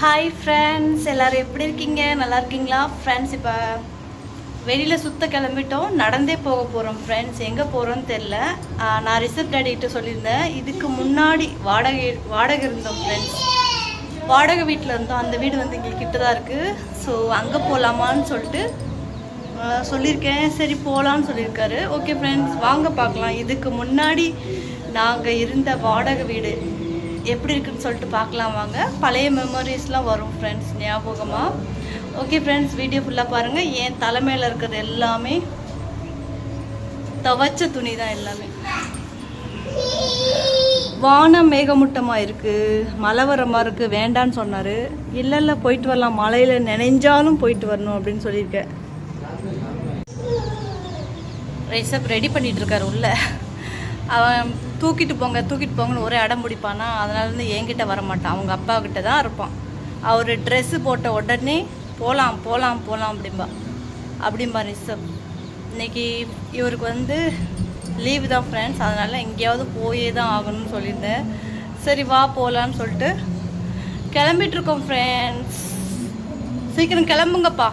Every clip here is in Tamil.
ஹாய் ஃப்ரெண்ட்ஸ் எல்லோரும் எப்படி இருக்கீங்க? நல்லா இருக்கீங்களா? ஃப்ரெண்ட்ஸ் இப்போ வெளியில் சுத்த கிளம்பிட்டோம். நடந்தே போக போகிறோம் ஃப்ரெண்ட்ஸ் எங்கே போகிறோன்னு தெரில நான் ரிசப்ட் டேடிகிட்ட சொல்லியிருந்தேன். இதுக்கு முன்னாடி வாடகை வாடகை இருந்தோம் ஃப்ரெண்ட்ஸ் வாடகை வீட்டில் இருந்தோம். அந்த வீடு வந்து இங்கே கிட்ட தான் இருக்குது ஸோ அங்கே போகலாமான்னு சொல்லிட்டு சொல்லியிருக்கேன். சரி போகலான்னு சொல்லியிருக்காரு. ஓகே ஃப்ரெண்ட்ஸ் வாங்க பார்க்கலாம். இதுக்கு முன்னாடி நாங்கள் இருந்த வாடகை வீடு. எப்படி இருக்குன்னு சொல்லிட்டு பார்க்கலாம் வாங்க. பழைய மெமரிஸ்லாம் வரும் ஃப்ரெண்ட்ஸ் ஞாபகமாக ஓகே ஃப்ரெண்ட்ஸ் வீடியோ ஃபுல்லாக பாருங்கள் என் தலைமையில் இருக்கிறது எல்லாமே துவைச்ச துணி தான் எல்லாமே. வானம் மேகமூட்டமாக இருக்குது மழை வர மாதிரி இருக்குது வேண்டான்னு சொன்னார். இல்லை இல்லை போயிட்டு வரலாம். மழையில் நினைஞ்சாலும் போயிட்டு வரணும் அப்படின்னு சொல்லியிருக்கேன். ரைஸப் ரெடி பண்ணிட்டு உள்ளே. அவன் தூக்கிட்டு போங்க தூக்கிட்டு போங்கன்னு ஒரே அடம் பிடிப்பானா? அதனால இருந்து என்கிட்ட வர மாட்டான் அவங்க அப்பா கிட்ட தான் இருப்பான். அவர் ட்ரெஸ்ஸு போட்ட உடனே போகலாம் போகலாம் போகலாம் அப்படிம்பா. அப்படிம்பா ரிஷப் இன்னைக்கு இவருக்கு வந்து லீவு தான் ஃப்ரெண்ட்ஸ் அதனால் எங்கேயாவது போயே தான் ஆகணும்னு சொல்லியிருந்தேன். சரி வா போகலான்னு சொல்லிட்டு கிளம்பிட்டுருக்கோம் ஃப்ரெண்ட்ஸ் சீக்கிரம் கிளம்புங்கப்பா.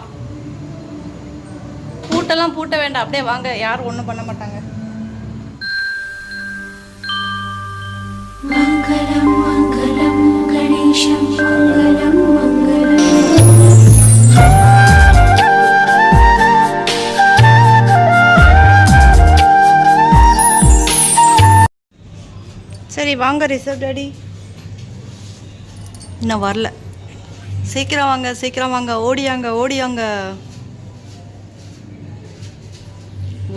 பூட்டெல்லாம் பூட்ட வேண்டாம். அப்படியே வாங்க. யாரும் ஒன்றும் பண்ண மாட்டாங்க. சரி வாங்க ரிசர்வ் டாடி இன்னும் வரல. சீக்கிரம் வாங்க சீக்கிரம் வாங்க. ஓடியாங்க ஓடியாங்க.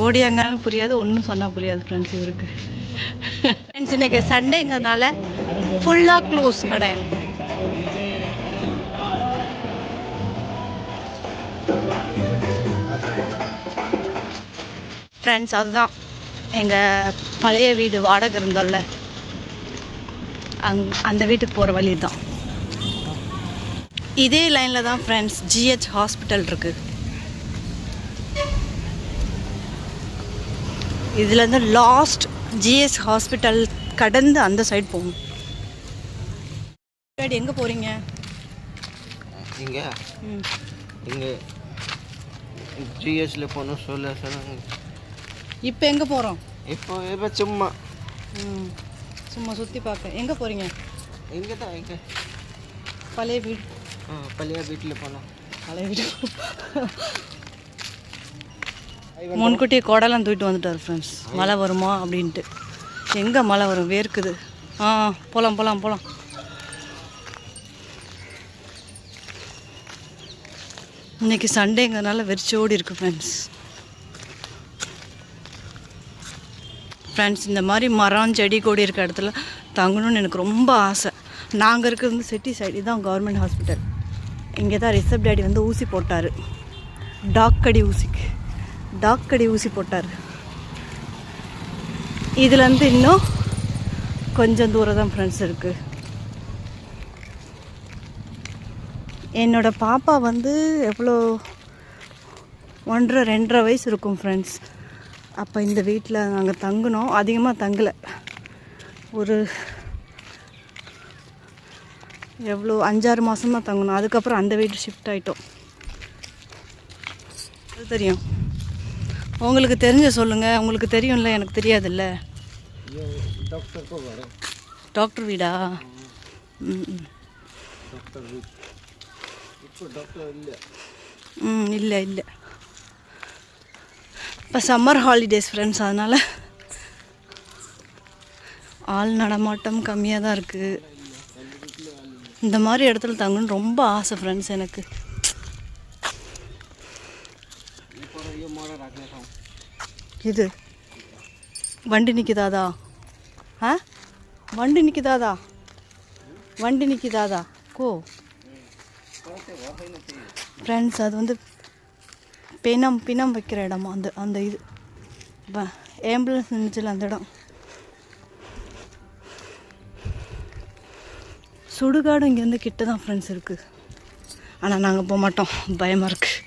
ஓடியாங்கன்னு புரியாது ஒன்றும் சொன்னால் புரியாது ஃப்ரெண்ட்ஸ் இவருக்கு. ஃப்ரெண்ட்ஸ் இன்னைக்கு சண்டேங்கிறதுனால ஃபுல்லாக க்ளோஸ் கடை. ஃப்ரெண்ட்ஸ் அதுதான். எங்கள் பழைய வீடு வாடகை இருந்தோம்ல அங் அந்த வீட்டுக்கு போகிற வழி தான் இதே லைனில் தான் ஃப்ரெண்ட்ஸ் ஜிஹெச் ஹாஸ்பிட்டல் இருக்குது இதுலேருந்து லாஸ்ட் ஜிஎஸ் ஹாஸ்பிட்டல் கடந்து அந்த சைடு போகணும். டாடி எங்கே போகிறீங்க இங்க? ம். இங்க. ஜிஎஸ்ல போகணும் சொல்ல சொன்னாங்க இப்போ எங்கே போகிறோம் இப்போ இப்போ சும்மா. ம் சும்மா சுற்றி பார்க்க. எங்கே போகிறீங்க இங்கே தான் இங்கே பழைய வீடு. ஆ பழைய வீட்டில் போனோம் பழைய வீடு. முன்கூட்டியே கொடலாம் தூக்கிட்டு வந்துட்டார் ஃப்ரெண்ட்ஸ் மழை வருமா அப்படின்ட்டு. எங்கே மழை வரும்? வேர்க்குது. ஆ போகலாம் போகலாம் போகலாம் இன்னைக்கு சண்டேங்கிறதுனால வெறிச்சோடி இருக்கு ஃப்ரெண்ட்ஸ் ஃப்ரெண்ட்ஸ் இந்த மாதிரி மரம் செடி கொடி இருக்க இடத்துல தங்கணும்னு எனக்கு ரொம்ப ஆசை. நாங்கள் இருக்கிறது வந்து சிட்டி சைடு இதுதான் கவர்மெண்ட் ஹாஸ்பிட்டல் இங்கே தான் ரிசப் டேடி வந்து ஊசி போட்டார். டாக் கடி ஊசிக்கு டாக் கடி ஊசி போட்டார். இதுலேருந்து இன்னும் கொஞ்சம் தூரம் தான் ஃப்ரெண்ட்ஸ் இருக்குது என்னோட பாப்பா வந்து எவ்வளோ ஒன்றரை ரெண்டரை வயசு இருக்கும் ஃப்ரெண்ட்ஸ் அப்போ இந்த வீட்டில் நாங்கள் தங்கினோம். அதிகமாக தங்கலை. ஒரு எவ்வளோ அஞ்சாறு மாதமாக தங்கணும் அதுக்கப்புறம் அந்த வீட்டு ஷிஃப்ட் ஆகிட்டோம் அது தெரியும். உங்களுக்கு தெரிஞ்ச சொல்லுங்கள் உங்களுக்கு தெரியும்ல எனக்கு தெரியாதுல்ல. டாக்டர் வீடா? ம் இல்லை இல்லை. இப்போ சம்மர் ஹாலிடேஸ் ஃப்ரெண்ட்ஸ் அதனால் ஆள் நடமாட்டம் கம்மியாக தான் இருக்குது இந்த மாதிரி இடத்துல தங்கணும்னு ரொம்ப ஆசை ஃப்ரெண்ட்ஸ் எனக்கு. இது. வண்டி நிற்குதாதா ஆ? வண்டி நிற்குதாதா வண்டி நிற்குதாதா கோ. ஃப்ரெண்ட்ஸ் அது வந்து பிணம் பிணம் வைக்கிற இடமா? அந்த அந்த இது. ஆம்புலன்ஸ் நின்றுச்சுல அந்த இடம். சுடுகாடு இங்கேருந்து கிட்ட தான் ஃப்ரெண்ட்ஸ் இருக்குது ஆனால் நாங்கள் போக மாட்டோம். பயமாக இருக்குது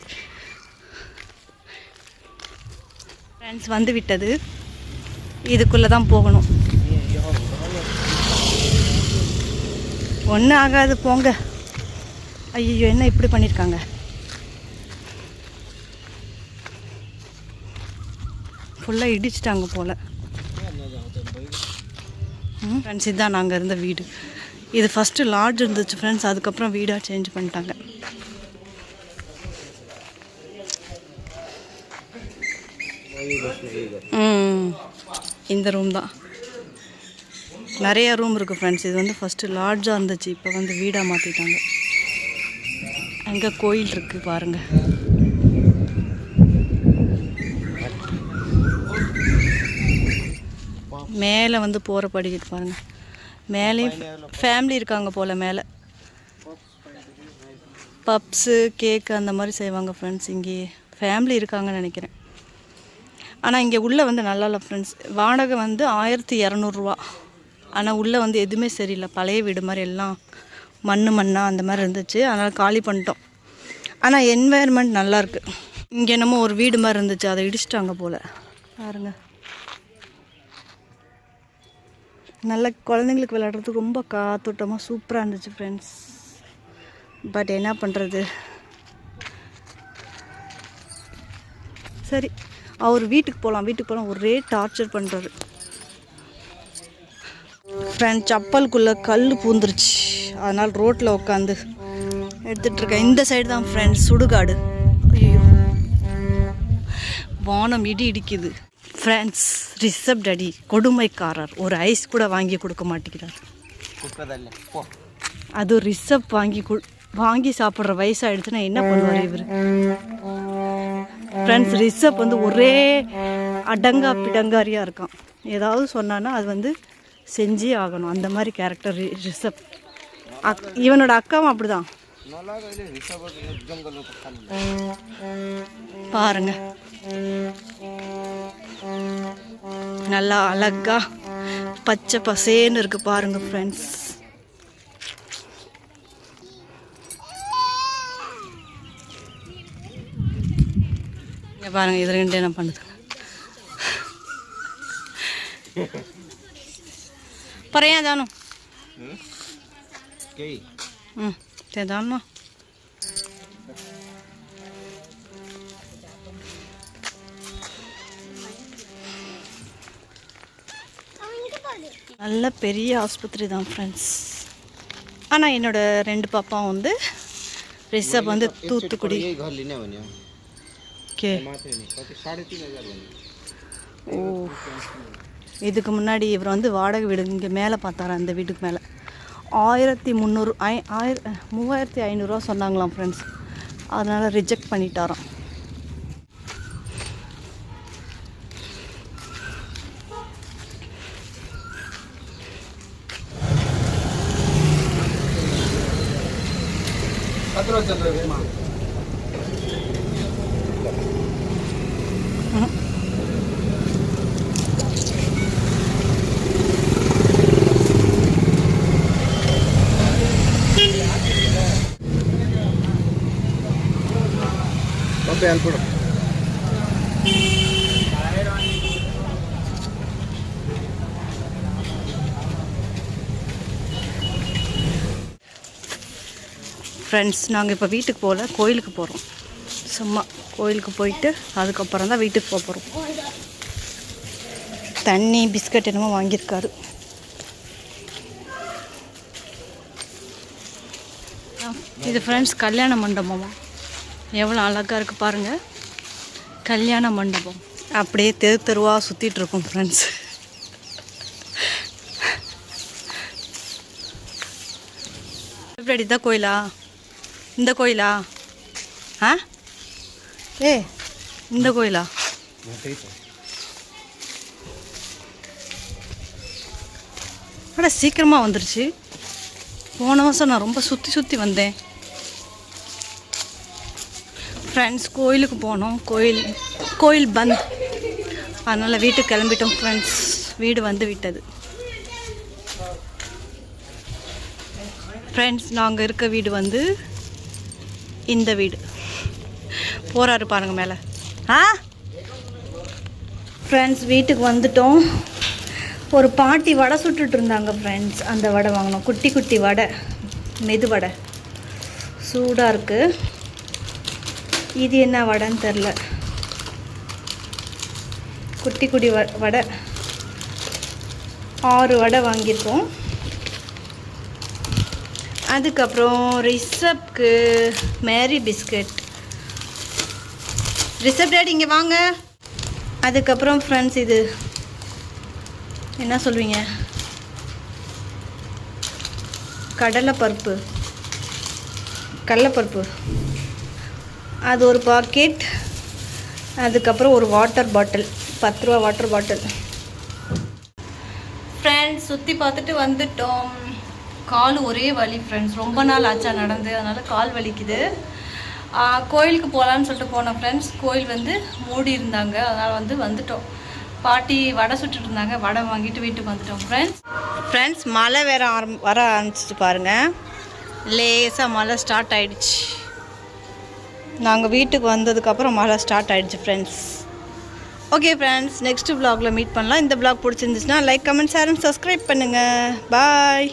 ஃப்ரெண்ட்ஸ் வந்து விட்டது. இதுக்குள்ளே தான் போகணும். ஒன்றும் ஆகாது போங்க. ஐயோ என்ன இப்படி பண்ணியிருக்காங்க ஃபுல்லாக இடிச்சிட்டாங்க போல். ஃப்ரெண்ட்ஸ் இதுதான் நாங்கள் இருந்த வீடு. இது ஃபஸ்ட்டு லாட்ஜ் இருந்துச்சு ஃப்ரெண்ட்ஸ் அதுக்கப்புறம் வீடாக சேஞ்ச் பண்ணிட்டாங்க. இந்த ரூம் தான். நிறைய ரூம் இருக்குது ஃப்ரெண்ட்ஸ் இது வந்து ஃபஸ்ட்டு லாட்ஜாக இருந்துச்சு இப்போ வந்து வீடாக மாற்றிட்டாங்க அங்கே கோயில் இருக்குது பாருங்கள் மேலே வந்து போகிற படிக்கிட்டு பாருங்கள் மேலேயும் ஃபேமிலி இருக்காங்க போல் மேலே. பப்ஸு கேக்கு அந்த மாதிரி செய்வாங்க ஃப்ரெண்ட்ஸ் இங்கே ஃபேமிலி இருக்காங்கன்னு நினைக்கிறேன். ஆனால் இங்கே உள்ளே வந்து நல்லா இல்லை ஃப்ரெண்ட்ஸ் வாடகை வந்து ஆயிரத்தி இரநூறுவா ஆனால் உள்ளே வந்து எதுவுமே சரியில்லை. பழைய வீடு மாதிரி எல்லாம் மண்ணு மண்ணாக அந்த மாதிரி இருந்துச்சு. அதனால் காலி பண்ணிட்டோம். ஆனால் என்வாயர்மெண்ட் நல்லாயிருக்கு இங்கே என்னமோ ஒரு வீடு மாதிரி இருந்துச்சு. அதை இடிச்சிட்டாங்க போல். பாருங்கள் நல்ல குழந்தைங்களுக்கு விளையாடுறதுக்கு ரொம்ப காத்தோட்டமாக சூப்பராக இருந்துச்சு ஃப்ரெண்ட்ஸ் பட் என்ன பண்ணுறது சரி அவர் வீட்டுக்கு போகலாம் வீட்டுக்கு போகலாம் ஒரே டார்ச்சர் பண்ணுறாரு ஃப்ரெண்ட் செப்பலுக்குள்ளே கல் பூந்துருச்சு. அதனால் ரோட்டில் உட்காந்து எடுத்துகிட்ருக்கேன் இந்த சைடு தான் ஃப்ரெண்ட்ஸ் சுடுகாடு. ஐயோ வானம் இடி இடிக்குது. ஃப்ரெண்ட்ஸ் ரிஷப் டடி கொடுமைக்காரர். ஒரு ஐஸ் கூட வாங்கி கொடுக்க மாட்டேங்கிறார். அது ரிஷப் வாங்கி வாங்கி சாப்பிட்ற வயசாகிடுச்சுன்னா என்ன பண்ணுவார் இவர்? ஃப்ரெண்ட்ஸ் ரிஷப் வந்து ஒரே அடங்கா பிடங்காரியாக இருக்கான். ஏதாவது சொன்னான்னா அது வந்து செஞ்சே ஆகணும். அந்த மாதிரி கேரக்டர் ரிஷப் அக் இவனோட அக்காவும் அப்படிதான். பாருங்க. நல்லா அழகா பச்சை பசேன்னு இருக்கு பாருங்க ஃப்ரெண்ட்ஸ் இங்க பாருங்க இது ரெண்டு என்ன பண்ணுது പറയാ ജാനു ಕೇಯ್ நல்ல பெரிய ஆஸ்பத்திரி தான் ஃப்ரெண்ட்ஸ் ஆனால் என்னோட ரெண்டு பாப்பா வந்து ரிஷப் வந்து தூத்துக்குடி. ஓகே. ஓ. இதுக்கு முன்னாடி இவர் வந்து வாடகை வீடு இங்கே மேலே பார்த்தாரா அந்த வீட்டுக்கு மேலே. ஆயிரத்தி முந்நூறு ஐ ஆயிர மூவாயிரத்தி ஐநூறுரூவா சொன்னாங்களாம் ஃப்ரெண்ட்ஸ் அதனால் ரிஜெக்ட் பண்ணிட்டாராம். பத்து ரூபா ஹெல்ப் பண்ணும் ஃப்ரெண்ட்ஸ் நாங்கள் இப்போ வீட்டுக்கு போகல கோயிலுக்கு போகிறோம் சும்மா கோயிலுக்கு போயிட்டு அதுக்கப்புறம் தான் வீட்டுக்கு போக போகிறோம் தண்ணி பிஸ்கட் என்னமோ வாங்கியிருக்காரு. இது ஃப்ரெண்ட்ஸ் கல்யாண மண்டபமா? எவ்வளோ அழகாக இருக்குது பாருங்கள் கல்யாண மண்டபம். அப்படியே தெரு தெருவாக சுற்றிட்டுருக்கோம் ஃப்ரெண்ட்ஸ் எப்படி தான் கோயிலா? இந்த கோயிலா? ஆ? ஏ இந்த கோயிலா? அட சீக்கிரமாக வந்துருச்சு. போன வருஷம் நான் ரொம்ப சுற்றி சுற்றி வந்தேன். ஃப்ரெண்ட்ஸ் கோயிலுக்கு போனோம். கோயில் கோயில் பந்த். அதனால் வீட்டுக்கு கிளம்பிட்டோம் ஃப்ரெண்ட்ஸ் வீடு வந்து விட்டது. ஃப்ரெண்ட்ஸ் நாங்கள் இருக்க வீடு வந்து இந்த வீடு. போகிறாரு பாருங்க மேலே. ஆ? ஃப்ரெண்ட்ஸ் வீட்டுக்கு வந்துட்டோம். ஒரு பாட்டி வடை சுட்டுட்டு இருந்தாங்க ஃப்ரெண்ட்ஸ் அந்த வடை வாங்கினோம். குட்டி குட்டி வடை. மெது வடை. சூடாக இருக்குது இது என்ன வடைன்னு தெரில குட்டி குட்டி வ வடை. ஆறு வடை வாங்கியிருக்கோம். அதுக்கப்புறம் ரிசப்க்கு மேரி பிஸ்கட். ரிசப் டேட் இங்கே வாங்க. அதுக்கப்புறம் ஃப்ரெண்ட்ஸ் இது. என்ன சொல்வீங்க? கடலைப்பருப்பு. கடலைப்பருப்பு. அது ஒரு பாக்கெட். அதுக்கப்புறம் ஒரு வாட்டர் பாட்டில். பத்து ரூபா வாட்டர் பாட்டில். ஃப்ரெண்ட்ஸ் சுற்றி பார்த்துட்டு வந்துட்டோம். கால் ஒரே வலி ஃப்ரெண்ட்ஸ் ரொம்ப நாள் ஆச்சா நடந்து. அதனால் கால் வலிக்குது. கோயிலுக்கு போகலான்னு சொல்லிட்டு போனோம் ஃப்ரெண்ட்ஸ் கோயில் வந்து மூடி இருந்தாங்க. அதனால் வந்து வந்துட்டோம். பாட்டி வடை சுட்டுட்டு இருந்தாங்க. வடை வாங்கிட்டு வீட்டுக்கு வந்துட்டோம் ஃப்ரெண்ட்ஸ் ஃப்ரெண்ட்ஸ் மழை வேற ஆரம் வர ஆரம்பிச்சிட்டு பாருங்கள் லேசாக மழை ஸ்டார்ட் ஆகிடுச்சு நாங்கள் வீட்டுக்கு வந்ததுக்கப்புறம் மழை ஸ்டார்ட் ஆகிடுச்சு ஃப்ரெண்ட்ஸ் ஓகே ஃப்ரெண்ட்ஸ் நெக்ஸ்ட் vlogல மீட் பண்ணலாம். இந்த vlog பிடிச்சிருந்துச்சுன்னா like comment share and subscribe பண்ணுங்கள் பாய்